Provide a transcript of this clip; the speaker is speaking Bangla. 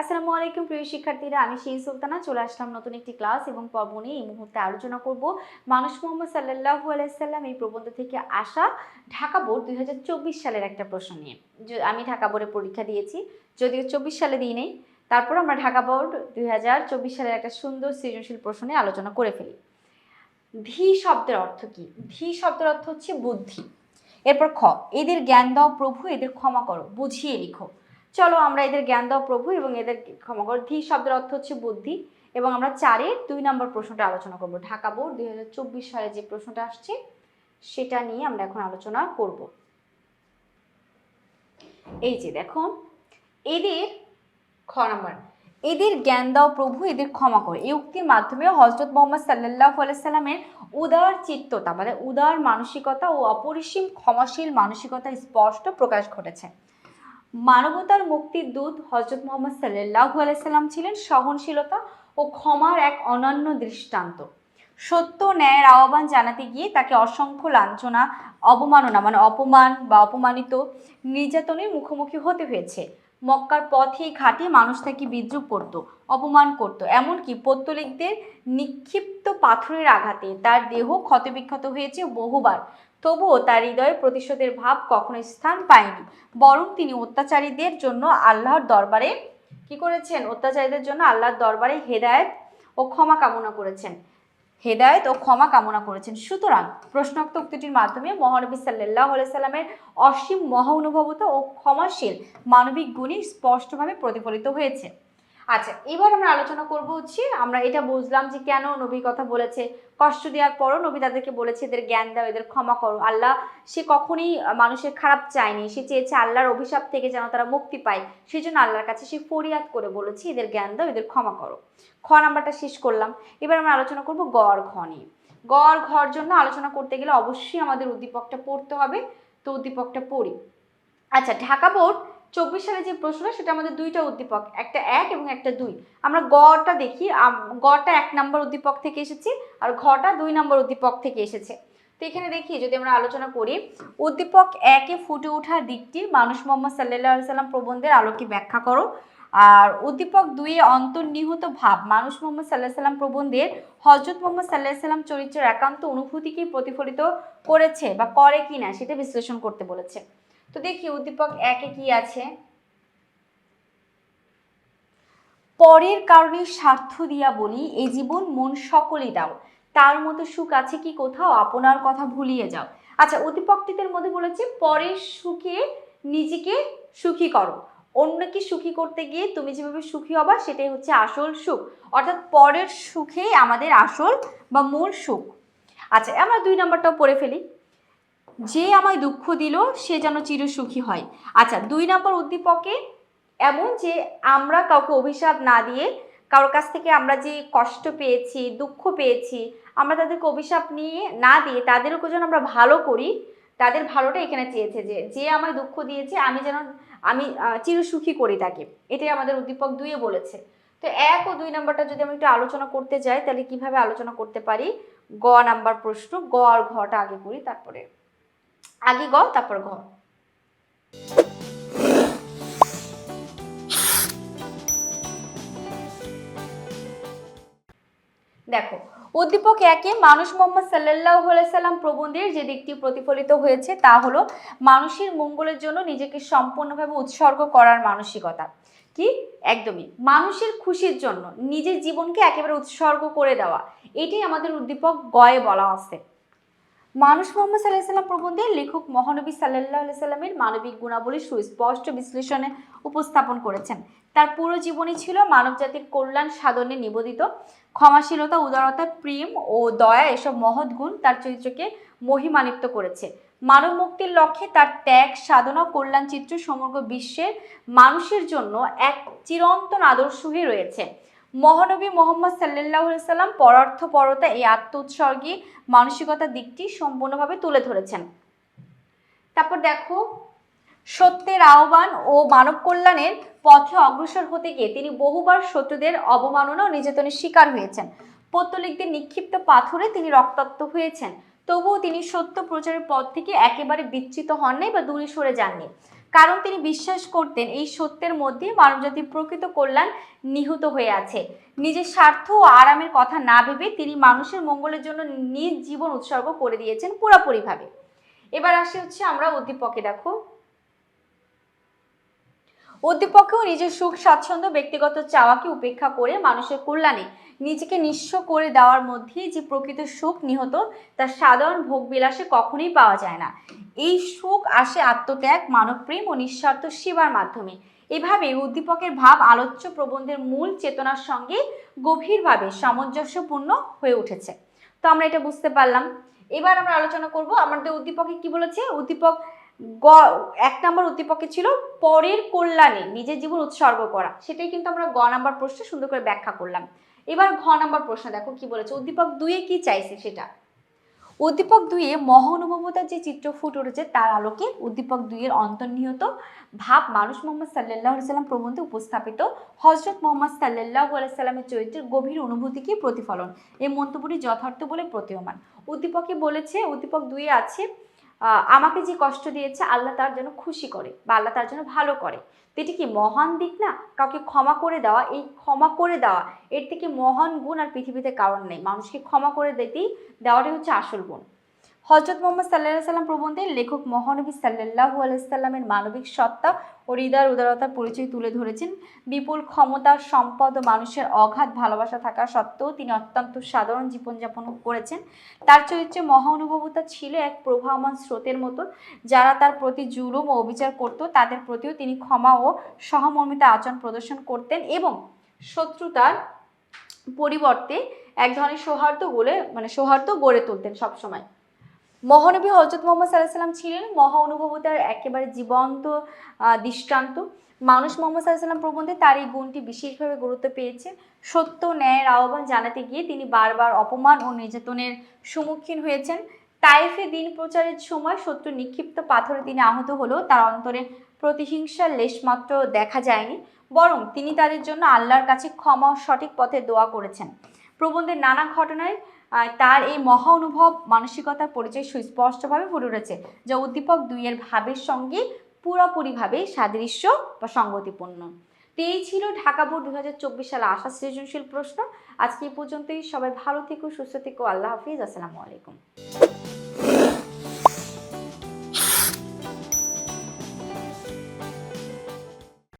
আসসালামু আলাইকুম, প্রিয় শিক্ষার্থীরা। আমি সেই সুলতানা, চলে আসলাম নতুন একটি ক্লাস এবং পর্ব নিয়ে এই মুহূর্তে আলোচনা করব। মানুষ মোহাম্মদ সাল্লাহু আলাইসাল্লাম এই প্রবন্ধ থেকে আসা ঢাকা বোর্ড দুই হাজার চব্বিশ সালের একটা প্রশ্ন নিয়ে। আমি ঢাকা বোর্ডে পরীক্ষা দিয়েছি, যদিও চব্বিশ সালে দিই নেই। তারপর আমরা ঢাকা বোর্ড দুই হাজার চব্বিশ সালের একটা সুন্দর সৃজনশীল প্রশ্ন নিয়ে আলোচনা করে ফেলি। ধি শব্দের অর্থ কি? ধি শব্দের অর্থ হচ্ছে বুদ্ধি। এরপর খ, এদের জ্ঞান দাও প্রভু, এদের ক্ষমা করো, বুঝিয়ে লিখো। চলো আমরা এদের জ্ঞান দাও প্রভু এবং এদের ক্ষমা করো ধি শব্দের অর্থ হচ্ছে বুদ্ধি এবং আমরা চারের দুই নম্বর প্রশ্নটা আলোচনা করব। ঢাকা বোর্ড দুই সালে যে প্রশ্নটা আসছে, সেটা নিয়ে আমরা এখন আলোচনা করব। এই যে দেখো, এদের খ নাম্বার, এদের জ্ঞান দাও প্রভু, এদের ক্ষমা করো। এই উক্তির মাধ্যমে হজরত মোহাম্মদ সাল্লাহ সাল্লামের উদার চিত্ততা মানে উদার মানসিকতা ও অপরিসীম ক্ষমাশীল মানসিকতা স্পষ্ট প্রকাশ ঘটেছে। মানবতার মুক্তির দূত হজরত মোহাম্মদ সাল্লাহ আলাইসাল্লাম ছিলেন সহনশীলতা ও ক্ষমার এক অনন্য দৃষ্টান্ত। সত্য ন্যায়ের আহ্বান জানাতে গিয়ে তাকে অসংখ্য লাঞ্ছনা, অবমাননা মানে অপমান বা অপমানিত নির্যাতনের মুখোমুখি হতে হয়েছে। মক্কার পথে ঘাটে মানুষ তাকে বিদ্রুপ করত, অপমান করত। এমনকি পত্তলিকদের নিক্ষিপ্ত পাথরের আঘাতে তার দেহ ক্ষতবিক্ষত হয়েছে বহুবার। তবুও তার হৃদয়ে প্রতিশোধের ভাব কখনো স্থান পায়নি। বরং তিনি অত্যাচারীদের জন্য আল্লাহর দরবারে কি করেছেন? অত্যাচারীদের জন্য আল্লাহর দরবারে হেদায়েত ও ক্ষমা কামনা করেছেন। হেদায়েত ও ক্ষমা কামনা করেছেন। সুতরাং প্রশ্নোক্ত উক্তিটির মাধ্যমে মহানবী সাল্লাহ সাল্লামের অসীম মহা অনুভবতা ও ক্ষমাশীল মানবিক গুণই স্পষ্টভাবে প্রতিফলিত হয়েছে। আচ্ছা এবার আমরা আলোচনা করব হচ্ছে, আমরা এটা বুঝলাম যে কেন নবীর কথা বলেছে, কষ্ট দেওয়ার পরও নবী তাদেরকে বলেছে, এদের জ্ঞান দাও, এদের ক্ষমা করো। আল্লাহ, সে কখনই মানুষের খারাপ চায়নি, সে চেয়েছে আল্লাহর অভিশাপ থেকে যেন তারা মুক্তি পায় সেই জন্য আল্লাহর কাছে সে ফরিয়াদ করে বলেছে, এদের জ্ঞান দাও, এদের ক্ষমা করো। খ নাম্বারটা শেষ করলাম, এবার আমরা আলোচনা করব গড় ঘ নিয়ে। গড় ঘর জন্য আলোচনা করতে গেলে অবশ্যই আমাদের উদ্দীপকটা পড়তে হবে, তো উদ্দীপকটা পড়ি। আচ্ছা ঢাকা বোর্ড চব্বিশ সালে যে প্রশ্নটা, সেটা আমাদের দুইটা উদ্দীপক, একটা এক এবং একটা দুই। আমরা গড়টা দেখি গড়টা এক নম্বর উদ্দীপক থেকে এসেছে আর ঘটা দুই নম্বর উদ্দীপক থেকে এসেছে। তো এখানে দেখি, যদি আমরা আলোচনা করি, উদ্দীপক একে ফুটে ওঠার দিকটি মানুষ মোহাম্মদ সাল্লাহ সাল্লাম প্রবন্ধের আলোকে ব্যাখ্যা করো। আর উদ্দীপক দুইয়ে অন্তর্নিহিত ভাব, মানুষ মোহাম্মদ সাল্লাহ সাল্লাম প্রবন্ধের হজরত মোহাম্মদ সাল্লাহ সাল্লাম চরিত্রের একান্ত অনুভূতিকে প্রতিফলিত করেছে বা করে কিনা, সেটা বিশ্লেষণ করতে বলেছে। তো দেখি উদ্দীপক একে কি আছে? পরের কারণে স্বার্থ দিয়া বলি এই জীবন মন সকলে দাও। তার মতো সুখ আছে কি কোথাও? আপনার কথা ভুলিয়ে যাও। আচ্ছা উদ্দীপকটিদের মধ্যে বলেছে, পরের সুখে নিজেকে সুখী করো। অন্যকে সুখী করতে গিয়ে তুমি যেভাবে সুখী হবা, সেটাই হচ্ছে আসল সুখ। অর্থাৎ পরের সুখেই আমাদের আসল বা মূল সুখ। আচ্ছা আমরা দুই নাম্বারটাও পড়ে ফেলি। যে আমায় দুঃখ দিল, সে যেন চির সুখী হয়। আচ্ছা দুই নম্বর উদ্দীপকে এমন যে আমরা কাউকে অভিশাপ না দিয়ে কারোর কাছ থেকে আমরা যে কষ্ট পেয়েছি, দুঃখ পেয়েছি, আমরা তাদেরকে অভিশাপ নিয়ে না দিয়ে তাদেরকে যেন আমরা ভালো করি, তাদের ভালোটা এখানে চেয়েছে যে যে আমায় দুঃখ দিয়েছে, আমি যেন, আমি চিরসুখী করি তাকে এটাই আমাদের উদ্দীপক দুইয়ে বলেছে। তো এক ও দুই নাম্বারটা যদি আমি একটু আলোচনা করতে যাই, তাহলে কীভাবে আলোচনা করতে পারি? গ নাম্বার প্রশ্ন, গ আর ঘটা আগে করি, তারপরে। আগে গ তারপর ঘ দেখো, উদ্দীপক একে মানুষ মোহাম্মদ সাল্লাহ সাল্লাম প্রবন্ধের যে দিকটি প্রতিফলিত হয়েছে, তা হলো মানুষের মঙ্গলের জন্য নিজেকে সম্পূর্ণভাবে উৎসর্গ করার মানসিকতা। কি? একদমই। মানুষের খুশির জন্য নিজের জীবনকে একেবারে উৎসর্গ করে দেওয়া। এটাই আমাদের উদ্দীপক গয়ে বলা আছে মানুষ মোহাম্মদ সাল্লাহ সাল্লাম প্রবন্ধে লেখক মহানবী সাল্লাহ সাল্লামের মানবিক গুণাবলী সুস্পষ্ট বিশ্লেষণে উপস্থাপন করেছেন। তার পুরো জীবনই ছিল মানবজাতির কল্যাণ সাধনে নিবেদিত। ক্ষমাশীলতা, উদারতা, প্রেম ও দয়া এসব মহৎ গুণ তার চরিত্রকে মহিমান্বিত করেছে। মানব মুক্তির লক্ষ্যে তার ত্যাগ, সাধনা, কল্যাণ চিত্র সমগ্র বিশ্বের মানুষের জন্য এক চিরন্তন আদর্শ হয়ে রয়েছে। মহানবী মোহাম্মদ সাল্লাহ সাল্লাম পরার্থ পরতা এই আত্ম উৎসর্গী মানসিকতার দিকটি সম্পূর্ণভাবে তুলে ধরেছেন। তারপর দেখো, সত্যের আহ্বান ও মানব কল্যাণের পথে অগ্রসর হতে গিয়ে তিনি বহুবার শত্রুদের অবমাননা ও নির্যাতনের শিকার হয়েছেন। পত্তলিকদের নিক্ষিপ্ত পাথরে তিনি রক্তাক্ত হয়েছেন। তবুও তিনি সত্য প্রচারের পথ থেকে একেবারে বিচ্যুত হন নাই বা দূরে সরে যাননি। কারণ তিনি বিশ্বাস করতেন এই সত্যের মধ্যে মানবজাতির প্রকৃত কল্যাণ নিহিত হয়ে আছে। নিজের স্বার্থ ও আরামের কথা না ভেবে তিনি মানুষের মঙ্গলের জন্য নিজ জীবন উৎসর্গ করে দিয়েছেন পুরোপুরিভাবে। এবার আসি হচ্ছে আমরা উদ্দীপকে, দেখো। উদ্দীপকেও নিজের সুখ, স্বাচ্ছন্দ্য, ব্যক্তিগত চাওয়াকে উপেক্ষা করে মানুষের কল্যাণে নিজেকে নিঃস্ব করে দেওয়ার মধ্যেই যে প্রকৃত সুখ নিহত, তার সাধারণ ভোগবিলাসে কখনোই পাওয়া যায় না। এই সুখ আসে আত্মত্যাগ, মানবপ্রেম ও নিঃস্বার্থ সেবার মাধ্যমে। এভাবে উদ্দীপকের ভাব আলোচ্য প্রবন্ধের মূল চেতনার সঙ্গে গভীরভাবে সামঞ্জস্যপূর্ণ হয়ে উঠেছে। তো আমরা এটা বুঝতে পারলাম। এবার আমরা আলোচনা করব আমাদের উদ্দীপকে কি বলেছে? উদ্দীপক গ, এক নম্বর উদ্দীপকে ছিল পরের কল্যাণে নিজের জীবন উৎসর্গ করা। সেটাই কিন্তু আমরা গ নাম্বার প্রশ্নে সুন্দর করে ব্যাখ্যা করলাম। এবার ঘ নাম্বার প্রশ্ন দেখো কি বলেছে? উদ্দীপক দুয়ে কি চাইছে সেটা? উদ্দীপক দুইয়ে মহানুভবতার যে চিত্র ফুটে উঠেছে, তার আলোকে উদ্দীপক দুইয়ের অন্তর্নিহিত ভাব মানুষ মোহাম্মদ সাল্লাহ সাল্লাম প্রবন্ধে উপস্থাপিত। হজরত মোহাম্মদ সাল্লাহ সাল্লামের চরিত্রের গভীর অনুভূতিকে প্রতিফলন। এই মন্তব্যটি যথার্থ বলে প্রতীয়মান। উদ্দীপকে বলেছে, উদ্দীপক দুইয়ে আছে আমাকে যে কষ্ট দিয়েছে, আল্লাহ তার জন্য খুশি করে বা আল্লাহ তার জন্য ভালো করে। তো এটি কি মহান দিক না? কাউকে ক্ষমা করে দেওয়া, এই ক্ষমা করে দেওয়া, এর থেকে মহান গুণ আর পৃথিবীতে কারণ নেই। মানুষকে ক্ষমা করে দিতেই দেওয়াটাই হচ্ছে আসল গুণ। হজরত মোহাম্মদ সাল্লাহ সাল্লাম প্রবন্ধের লেখক মহানবী সাল্লাহু আলাইসাল্লামের মানবিক সত্তা ও হৃদয় উদারতার পরিচয় তুলে ধরেছেন। বিপুল ক্ষমতা, সম্পদ ও মানুষের অগাধ ভালোবাসা থাকা সত্ত্বেও তিনি অত্যন্ত সাধারণ জীবনযাপন করেছেন। তার চরিত্রে মহানুভবতা ছিল এক প্রভাবমান স্রোতের মতো। যারা তার প্রতি জুলুম ও অবিচার করত, তাদের প্রতিও তিনি ক্ষমা ও সহমর্মিতা আচরণ প্রদর্শন করতেন এবং শত্রুতার পরিবর্তে এক ধরনের সৌহার্দ্য গড়ে মানে সৌহার্দ্য গড়ে তুলতেন সবসময়। মহানবী হজরত মোহাম্মদ সাল্লাহ সাল্লাম ছিলেন মহা অনুভবতার একেবারে জীবন্ত দৃষ্টান্ত। মানুষ মোহাম্মদ সাল্লাহ সাল্লাম প্রবন্ধে তার এই গুণটি বিশেষভাবে গুরুত্ব পেয়েছে। সত্য ন্যায়ের আহ্বান জানাতে গিয়ে তিনি বারবার অপমান ও নির্যাতনের সম্মুখীন হয়েছেন। তাইফে দিন প্রচারের সময় শত্রু নিক্ষিপ্ত পাথরে তিনি আহত হলেও তার অন্তরে প্রতিহিংসার লেশমাত্র দেখা যায়নি। বরং তিনি তাদের জন্য আল্লাহর কাছে ক্ষমা সঠিক পথে দোয়া করেছেন। প্রবন্ধের নানা ঘটনায় তার এই মহা অনুভব, মানসিকতার পরিচয় সুস্পষ্টভাবে ফুটে উঠেছে, যা উদ্দীপক দুইয়ের ভাবের সঙ্গে পুরোপুরিভাবে সাদৃশ্য বা সঙ্গতিপূর্ণ। তো এই ছিল ঢাকা বোর্ড দু সালে আসা সৃজনশীল প্রশ্ন। আজকে এই পর্যন্তই। সবাই ভালো থেকো, সুস্থ থেকো। আল্লাহ হাফিজ। আসসালামু আলাইকুম।